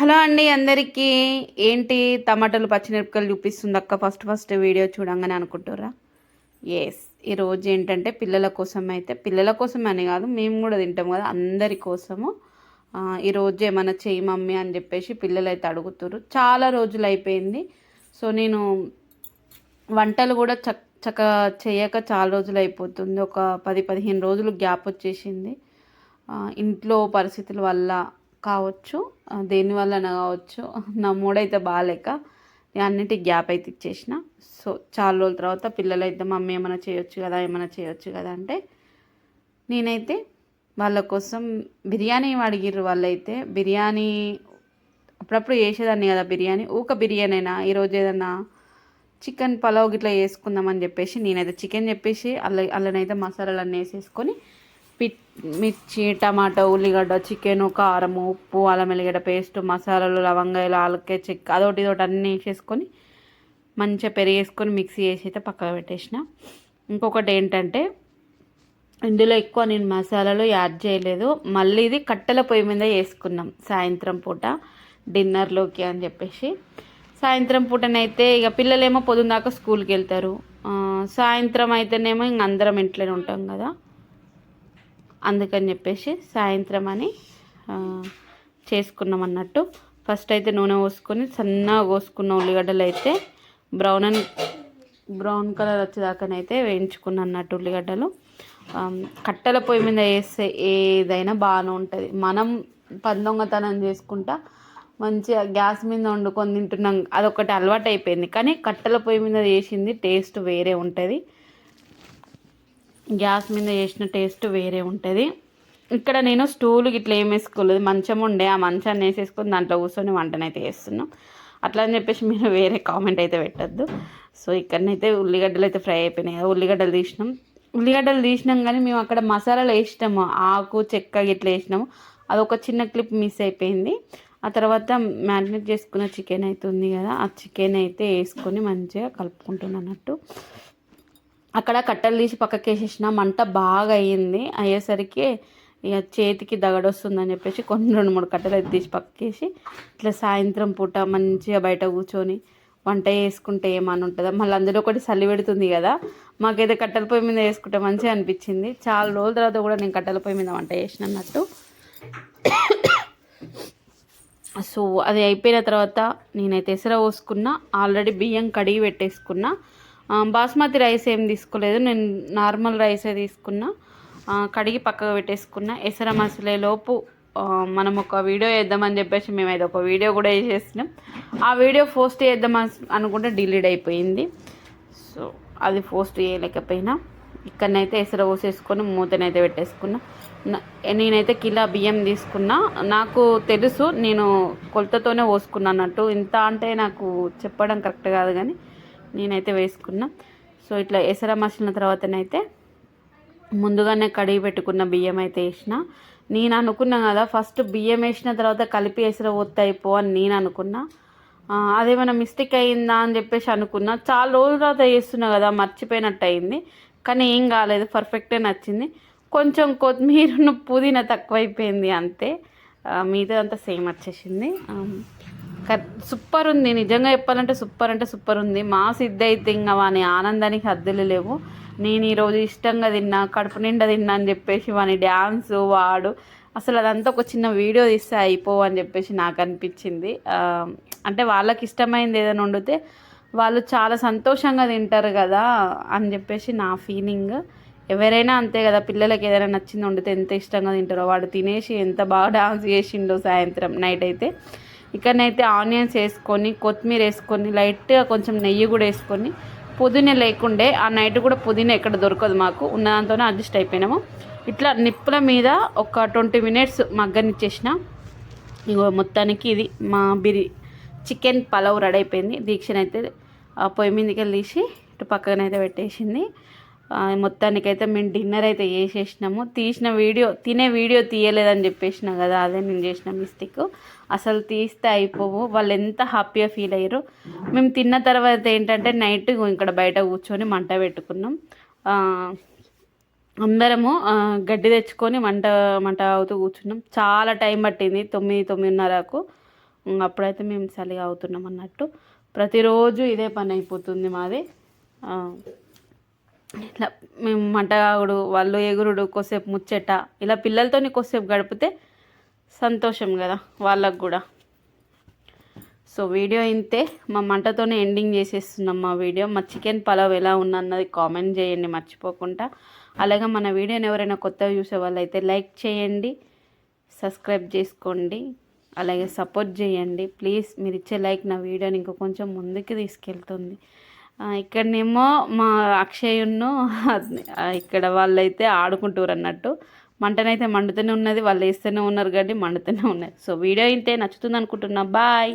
Hello అండి అందరికీ. ఏంటి టమాటాలు పచ్చిమిరపకాయలు చూపిస్తుంది అక్క. ఫస్ట్ ఫస్ట్ వీడియో చూడంగానే అనుకుంటారా ఎస్ ఈరోజు ఏంటంటే పిల్లల కోసం అయితే పిల్లల కోసం అని కాదు మేము కూడా తింటాం కదా అందరి కోసము. ఈరోజు ఏమైనా చేయి మమ్మీ అని చెప్పేసి పిల్లలు అయితే అడుగుతారు చాలా రోజులు అయిపోయింది. సో నేను వంటలు కూడా చక్ చక్క చేయక చాలా రోజులు అయిపోతుంది. ఒక పది పదిహేను రోజులు గ్యాప్ వచ్చేసింది. ఇంట్లో పరిస్థితుల వల్ల కావచ్చు దేని వలన కావచ్చు నా మూడైతే బాగాలేక నేను అన్నిటికి గ్యాప్ అయితే ఇచ్చేసిన. సో చాలా రోజుల తర్వాత పిల్లలు అయితే మమ్మీ ఏమైనా చేయొచ్చు కదా ఏమైనా చేయొచ్చు కదా అంటే నేనైతే వాళ్ళ కోసం బిర్యానీ అడిగిర్రు వాళ్ళైతే బిర్యానీ అప్పుడప్పుడు చేసేదాన్ని కదా బిర్యానీ ఊక బిర్యానీ అయినా ఈరోజు ఏదన్నా చికెన్ పలావ్ గిట్లా వేసుకుందామని చెప్పేసి నేనైతే చికెన్ చెప్పేసి అల్ల అల్లనైతే మసాలాలు అన్నీ వేసేసుకొని మిర్చి టమాటో ఉల్లిగడ్డ చికెన్ కారం ఉప్పు అల్లం వెల్లిగడ్డ పేస్ట్ మసాలాలు లవంగాయలు ఆలకే చెక్క అదొకటి ఇదొకటి అన్నీ వేసేసుకొని మంచిగా పెరిగేసుకొని మిక్సీ చేసి అయితే పక్కన పెట్టేసిన. ఇంకొకటి ఏంటంటే ఇందులో ఎక్కువ నేను మసాలాలు యాడ్ చేయలేదు. మళ్ళీ ఇది కట్టెల పొయ్యి మీద వేసుకున్నాం సాయంత్రం పూట డిన్నర్లోకి అని చెప్పేసి. సాయంత్రం పూటనైతే ఇక పిల్లలేమో పొద్దున్న దాకా స్కూల్కి వెళ్తారు. సాయంత్రం అయితేనేమో ఇంక అందరం ఇంట్లోనే ఉంటాం కదా. అందుకని చెప్పేసి సాయంత్రం అని చేసుకున్నాం అన్నట్టు. ఫస్ట్ అయితే నూనె పోసుకొని సన్నగా కోసుకున్న ఉల్లిగడ్డలు అయితే బ్రౌన్ అండ్ బ్రౌన్ కలర్ వచ్చేదాకానైతే వేయించుకున్న అన్నట్టు ఉల్లిగడ్డలు. కట్టెల పొయ్యి మీద వేస్తే ఏదైనా బాగానే ఉంటుంది. మనం పందొంగతనం చేసుకుంటా మంచిగా గ్యాస్ మీద వండుకొని తింటున్నాం అదొకటి అలవాటు అయిపోయింది కానీ కట్టెల పొయ్యి మీద చేసింది టేస్ట్ వేరే ఉంటుంది. గ్యాస్ మీద చేసిన టేస్ట్ వేరే ఉంటుంది. ఇక్కడ నేను స్టూల్ ఇట్లా ఏం వేసుకోలేదు. మంచం ఉండే ఆ మంచాన్ని వేసేసుకొని దాంట్లో కూర్చొని వంటనైతే చేస్తున్నాం. అట్లా అని చెప్పేసి మీరు వేరే కామెంట్ అయితే పెట్టద్దు. సో ఇక్కడనైతే ఉల్లిగడ్డలు అయితే ఫ్రై అయిపోయినాయి కదా ఉల్లిగడ్డలు తీసినాం. ఉల్లిగడ్డలు తీసినాం కానీ మేము అక్కడ మసాలాలు వేసినాము. ఆకు చెక్క ఇట్లా వేసినాము. అదొక చిన్న క్లిప్ మిస్ అయిపోయింది. ఆ తర్వాత మ్యారినేట్ చేసుకున్న చికెన్ అయితే ఉంది కదా ఆ చికెన్ అయితే వేసుకొని మంచిగా కలుపుకుంటున్నాను అన్నట్టు. అక్కడ కట్టెలు తీసి పక్కకి వేసేసిన మంట బాగా అయ్యింది అయ్యేసరికి ఇక చేతికి దగడొస్తుందని చెప్పేసి కొన్ని రెండు మూడు కట్టెలు అయితే తీసి పక్కకేసి ఇట్లా సాయంత్రం పూట మంచిగా బయట కూర్చొని వంట చేసుకుంటే ఏమని ఉంటుందా? మళ్ళీ అందులో ఒకటి చలి పెడుతుంది కదా. మాకైతే కట్టెల పొయ్యి మీద వేసుకుంటే మంచిగా అనిపించింది. చాలా రోజుల తర్వాత కూడా నేను కట్టెల పొయ్యి మీద వంట చేసిన అన్నట్టు. సో అది అయిపోయిన తర్వాత నేనైతే ఎసర పోసుకున్నా. ఆల్రెడీ బియ్యం కడిగి పెట్టేసుకున్నా. బాస్మతి రైస్ ఏం తీసుకోలేదు. నేను నార్మల్ రైసే తీసుకున్నా. కడిగి పక్కకు పెట్టేసుకున్నా. ఎసర మసలే లోపు మనం ఒక వీడియో వేద్దామని చెప్పేసి మేము అయితే ఒక వీడియో కూడా వేసేసినాం ఆ వీడియో పోస్ట్ చేద్దాం అనుకుంటే డిలీట్ అయిపోయింది. సో అది పోస్ట్ చేయలేకపోయినా. ఇక్కడనైతే ఎసర పోసేసుకొని మూతనైతే పెట్టేసుకున్నా. నేనైతే కిలో బియ్యం తీసుకున్నా. నాకు తెలుసు నేను కొలతతోనే పోసుకున్నానట్టు ఇంత అంటే నాకు చెప్పడం కరెక్ట్ కాదు కానీ నేనైతే వేసుకున్నా. సో ఇట్లా ఎసర మసిలిన తర్వాతనైతే ముందుగానే కడిగి పెట్టుకున్న బియ్యం అయితే వేసిన. నేను అనుకున్నా కదా ఫస్ట్ బియ్యం వేసిన తర్వాత కలిపి ఎసర ఒత్తైపో అని నేను అనుకున్నా. అదేమైనా మిస్టేక్ అయిందా అని చెప్పేసి అనుకున్నా. చాలా రోజుల తర్వాత చేస్తున్నా కదా మర్చిపోయినట్టు అయింది కానీ ఏం కాలేదు పర్ఫెక్టే నచ్చింది. కొంచెం కొత్తిమీర పుదీనా తక్కువైపోయింది అంతే. ఆ, మిగతాదంతా సేమ్ వచ్చేసింది. సూపర్ ఉంది నిజంగా చెప్పాలంటే సూపర్ అంటే సూపర్ ఉంది మా సిద్ధ అయితే ఇంకా వాని ఆనందానికి హద్దులు లేవు. నేను ఈరోజు ఇష్టంగా తిన్నా కడుపు నిండా తిన్నా అని చెప్పేసి వాని డ్యాన్స్ వాడు అసలు అదంతా ఒక చిన్న వీడియో తీస్తే అయిపోవు అని చెప్పేసి నాకు అనిపించింది అంటే వాళ్ళకి ఇష్టమైంది ఏదైనా వండితే వాళ్ళు చాలా సంతోషంగా తింటారు కదా అని చెప్పేసి నా ఫీలింగ్. ఎవరైనా అంతే కదా పిల్లలకి ఏదైనా నచ్చింది వండితే ఎంత ఇష్టంగా తింటారో వాడు తినేసి ఎంత బాగా డాన్స్ చేసిండో సాయంత్రం నైట్ అయితే. ఇక్కడనైతే ఆనియన్స్ వేసుకొని కొత్తిమీర వేసుకొని లైట్గా కొంచెం నెయ్యి కూడా వేసుకొని పుదీనా లేకుండే ఆ నైట్ కూడా పుదీనా ఎక్కడ దొరకదు మాకు. ఉన్న దాంతోనే అడ్జస్ట్ అయిపోయినాము. ఇట్లా నిప్పుల మీద ఒక ట్వంటీ మినిట్స్ మగ్గనిచ్చేసిన. ఇగో మొత్తానికి ఇది మా బిరి చికెన్ పలావ్ రెడీ అయిపోయింది. దీక్షనైతే ఆ పొయ్యి మీదకి తీసి ఇటు పక్కనైతే పెట్టేసింది. మొత్తానికైతే మేము డిన్నర్ అయితే చేసేసినాము. తీసిన వీడియో తినే వీడియో తీయలేదని చెప్పేసిన కదా అదే నేను చేసిన మిస్టేక్ అసలు తీస్తే అయిపోవు. వాళ్ళు ఎంత హ్యాపీగా ఫీల్ అయ్యారు. మేము తిన్న తర్వాత ఏంటంటే నైట్ ఇక్కడ బయట కూర్చొని మంట పెట్టుకున్నాం. అందరము గడ్డి తెచ్చుకొని మంట మంట అవుతూ కూర్చున్నాం. చాలా టైం పట్టింది తొమ్మిది తొమ్మిదిన్నరకు. అప్పుడైతే మేము చలిగా అవుతున్నాం అన్నట్టు. ప్రతిరోజు ఇదే పని అయిపోతుంది మాది. ఇట్లా మేము మంటగాగుడు వాళ్ళు ఎగురుడు కొద్దిసేపు ముచ్చట ఇలా పిల్లలతోని కొద్దిసేపు గడిపితే సంతోషం కదా వాళ్ళకు కూడా. సో వీడియో ఇంతే. మా మంటతోనే ఎండింగ్ చేసేస్తున్నాం మా వీడియో. మా చికెన్ పలావ్ ఎలా ఉందన్నది కామెంట్ చేయండి మర్చిపోకుండా. అలాగే మన వీడియోని ఎవరైనా కొత్తగా చూసే వాళ్ళు అయితే లైక్ చేయండి సబ్స్క్రైబ్ చేసుకోండి అలాగే సపోర్ట్ చేయండి. ప్లీజ్ మీరు ఇచ్చే లైక్ నా వీడియోని ఇంకా కొంచెం ముందుకు తీసుకెళ్తుంది. ఇక్కడనేమో మా అక్షయ్ను ఇక్కడ వాళ్ళైతే ఆడుకుంటారు అన్నట్టు మంటనైతే మండుతూనే ఉన్నది వాళ్ళు వేస్తూనే ఉన్నారు కానీ మండుతూనే ఉన్నది. సో వీడియో ఇంతే నచ్చుతుంది అనుకుంటున్నా బాయ్.